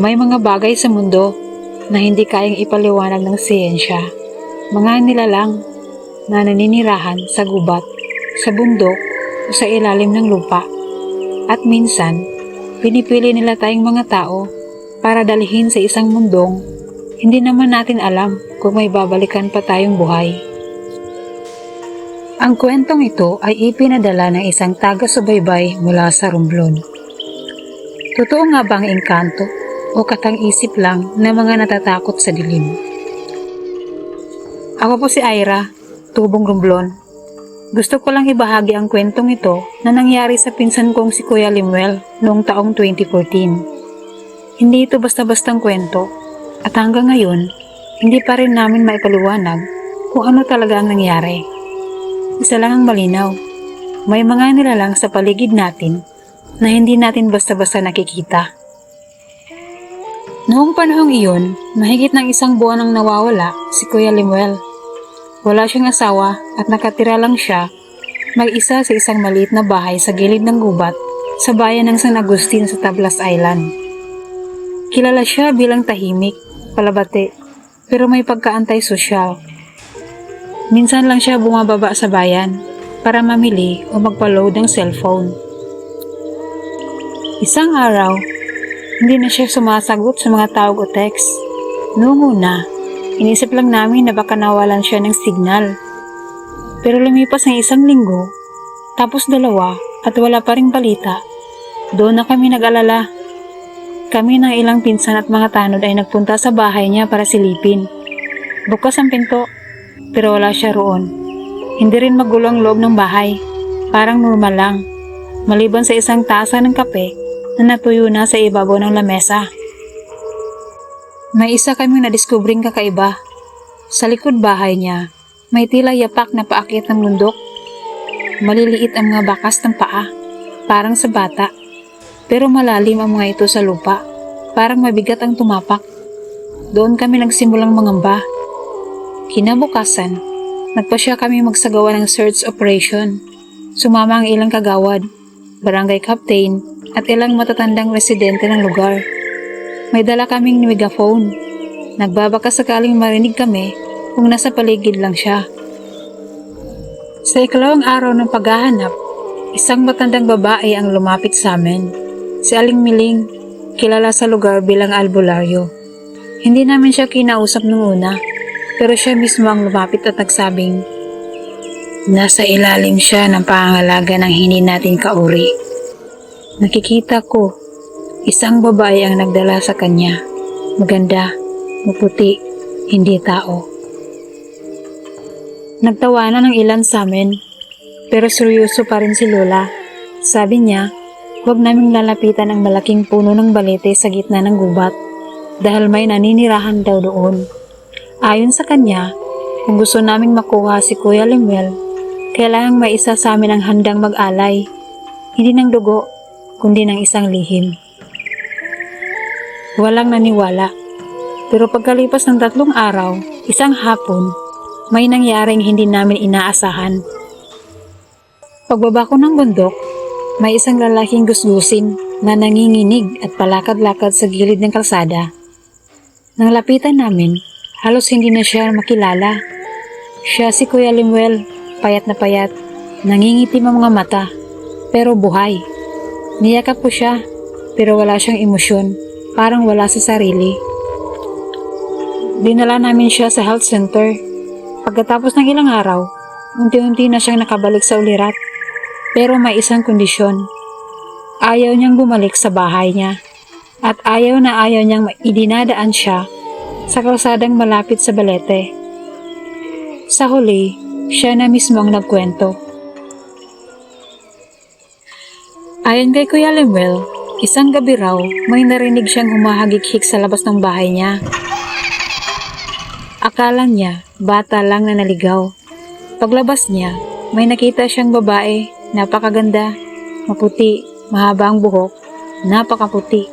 May mga bagay sa mundo na hindi kayang ipaliwanag ng siyensya. Mga nilalang na naninirahan sa gubat, sa bundok o sa ilalim ng lupa. At minsan, pinipili nila tayong mga tao para dalhin sa isang mundong hindi naman natin alam kung may babalikan pa tayong buhay. Ang kwentong ito ay ipinadala ng isang taga-subaybay mula sa Romblon. Totoo nga ba engkanto o katang-isip lang ng mga natatakot sa dilim? Ako po si Ira, tubong Romblon. Gusto ko lang ibahagi ang kwentong ito na nangyari sa pinsan kong si Kuya Limuel noong taong 2014. Hindi ito basta-bastang kwento at hanggang ngayon, hindi pa rin namin maipaliwanag kung ano talaga ang nangyari. Isa lang ang malinaw. May mga nilalang sa paligid natin na hindi natin basta-basta nakikita. Noong panahong iyon, mahigit ng isang buwan ang nawawala si Kuya Limuel. Wala siyang asawa at nakatira lang siya mag-isa sa isang maliit na bahay sa gilid ng gubat sa bayan ng San Agustin sa Tablas Island. Kilala siya bilang tahimik, palabate, pero may pagkaantay sosyal. Minsan lang siya bumababa sa bayan para mamili o magpa-load ng cellphone. Isang araw, hindi na siya sumasagot sa mga tawag o text. Noong una, inisip lang namin na baka nawalan siya ng signal. Pero lumipas ng isang linggo, tapos dalawa at wala pa ring balita. Doon na kami nag-alala. Kami ng ilang pinsan at mga tanod ay nagpunta sa bahay niya para silipin. Bukas ang pinto, pero wala siya roon. Hindi rin magulo ang loob ng bahay. Parang normal lang. Maliban sa isang tasa ng kape na natuyo na sa ibabaw ng lamesa. May isa kaming nadiskubring kakaiba. Sa likod bahay niya, may tila yapak na paakit ng bundok. Maliliit ang mga bakas ng paa, parang sa bata. Pero malalim ang mga ito sa lupa, parang mabigat ang tumapak. Doon kami nagsimulang mangamba. Kinabukasan, nagpasya kami magsagawa ng search operation. Sumama ang ilang kagawad, barangay captain, at ilang matatandang residente ng lugar. May dala kaming megaphone. Nagbabaka sakaling marinig kami kung nasa paligid lang siya. Sa ikalawang araw ng paghahanap, isang matandang babae ang lumapit sa amin. Si Aling Miling, kilala sa lugar bilang albularyo. Hindi namin siya kinausap nung una, pero siya mismo ang lumapit at nagsabing, Nasa ilalim siya ng pangangalaga ng hindi natin kauri. Nakikita ko, isang babae ang nagdala sa kanya. Maganda, maputi, hindi tao. Nagtawanan ng ilan sa amin, pero seryoso pa rin si Lola. Sabi niya, huwag naming lalapitan ang malaking puno ng balete sa gitna ng gubat dahil may naninirahan daw doon. Ayon sa kanya, kung gusto naming makuha si Kuya Limuel, kailangang may isa sa amin ang handang mag-alay. Hindi ng dugo, kundi ng isang lihim. Walang naniwala. Pero pagkalipas ng tatlong araw, isang hapon, may nangyaring hindi namin inaasahan. Pagbaba ko ng bundok, may isang lalaking gusgusin na nanginginig at palakad-lakad sa gilid ng kalsada. Nang lapitan namin, halos hindi na siya makilala. Siya si Kuya Limuel, payat na payat, nangingitim ang mga mata, pero buhay. Niyakap ko siya, pero wala siyang emosyon, parang wala sa sarili. Dinala namin siya sa health center. Pagkatapos ng ilang araw, unti-unti na siyang nakabalik sa ulirat. Pero may isang kondisyon. Ayaw niyang bumalik sa bahay niya. At ayaw na ayaw niyang idinadaan siya sa kalsadang malapit sa balete. Sa huli, siya na mismo ang nagkwento. Ayon kay Kuya Lemuel, isang gabi raw may narinig siyang humahagik-hik sa labas ng bahay niya. Akala niya, bata lang na naligaw. Paglabas niya, may nakita siyang babae, napakaganda, maputi, mahaba ang buhok, napakaputi.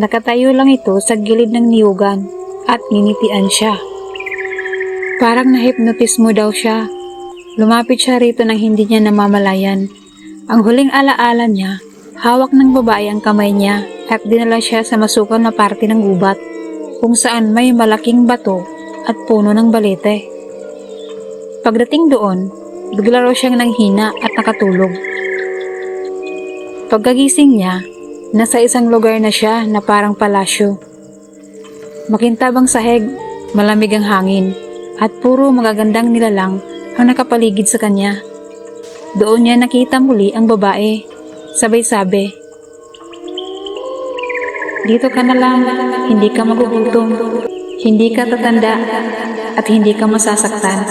Nakatayo lang ito sa gilid ng niyugan at ninitian siya. Parang nahipnotismo daw siya. Lumapit siya rito nang hindi niya namamalayan. Ang huling alaala niya, Hawak ng babae ang kamay niya at dinala siya sa masukal na parte ng gubat kung saan may malaking bato at puno ng balete. Pagdating doon, bigla raw siyang nanghina at nakatulog. Pagkagising niya, nasa isang lugar na siya na parang palasyo. Makintabang sahig, malamig ang hangin, at puro magagandang nilalang ang nakapaligid sa kanya. Doon niya nakita muli ang babae. Sabay sabi, Dito ka na lang, hindi ka magugutom, hindi ka tatanda, at hindi ka masasaktan.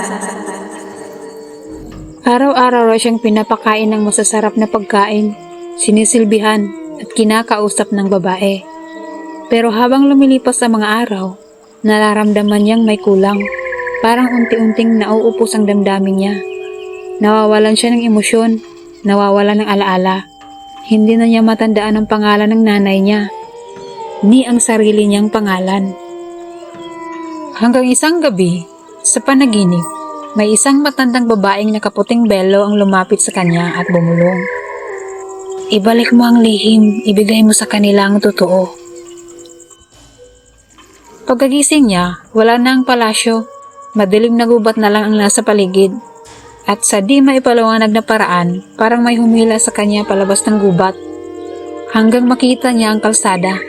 Araw-araw raw siyang pinapakain ng masasarap na pagkain, sinisilbihan at kinakausap ng babae. Pero habang lumilipas ang mga araw, nararamdaman niyang may kulang. Parang unti-unting nauupos ang damdamin niya. Nawawalan siya ng emosyon, nawawalan ng alaala. Hindi na niya matandaan ang pangalan ng nanay niya, ni ang sarili niyang pangalan. Hanggang isang gabi, sa panaginip, may isang matandang babaeng nakaputing belo ang lumapit sa kanya at bumulong. Ibalik mo ang lihim, ibigay mo sa kanila ang totoo. Pagkagising niya, wala na ang palasyo. Madilim na gubat na lang ang nasa paligid. At sa di maipaliwanag na paraan, parang may humila sa kanya palabas ng gubat. Hanggang makita niya ang kalsada.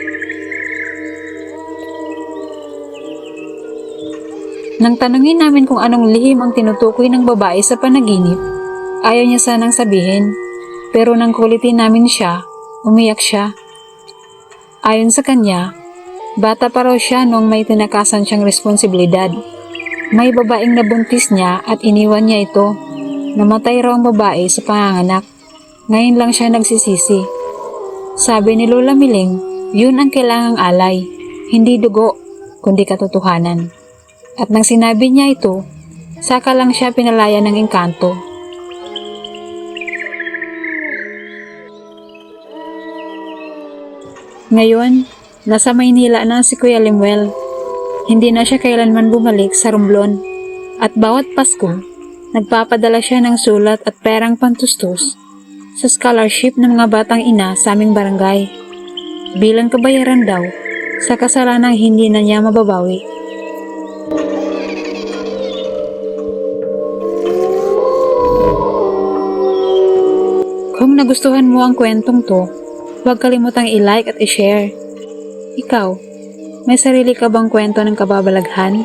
Nang tanungin namin kung anong lihim ang tinutukoy ng babae sa panaginip, ayaw niya sanang sabihin. Pero nang kulitin namin siya, umiyak siya. Ayon sa kanya, bata pa raw siya nung may tinakasan siyang responsibilidad. May babaeng nabuntis niya at iniwan niya ito. Namatay raw ang babae sa panganganak. Ngayon lang siya nagsisisi. Sabi ni Lola Miling, yun ang kailangang alay, hindi dugo, kundi katotohanan. At nang sinabi niya ito, saka lang siya pinalaya ng engkanto. Ngayon, nasa Maynila na si Kuya Limuel. Hindi na siya kailanman bumalik sa Romblon. At bawat Pasko, nagpapadala siya ng sulat at perang pantustos sa scholarship ng mga batang ina sa aming barangay. Bilang kabayaran daw sa kasalanang hindi na niya mababawi. Kung nagustuhan mo ang kwentong to, huwag kalimutang i-like at i-share. Ikaw, may sarili ka bang kwento ng kababalaghan?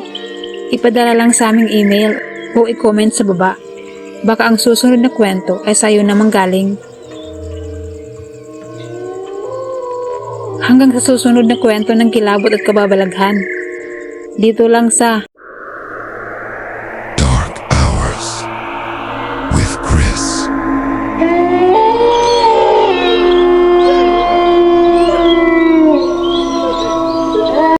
Ipadala lang sa aming email o i-comment sa baba. Baka ang susunod na kwento ay sa'yo namang galing. Hanggang sa susunod na kwento ng kilabot at kababalaghan. Dito lang sa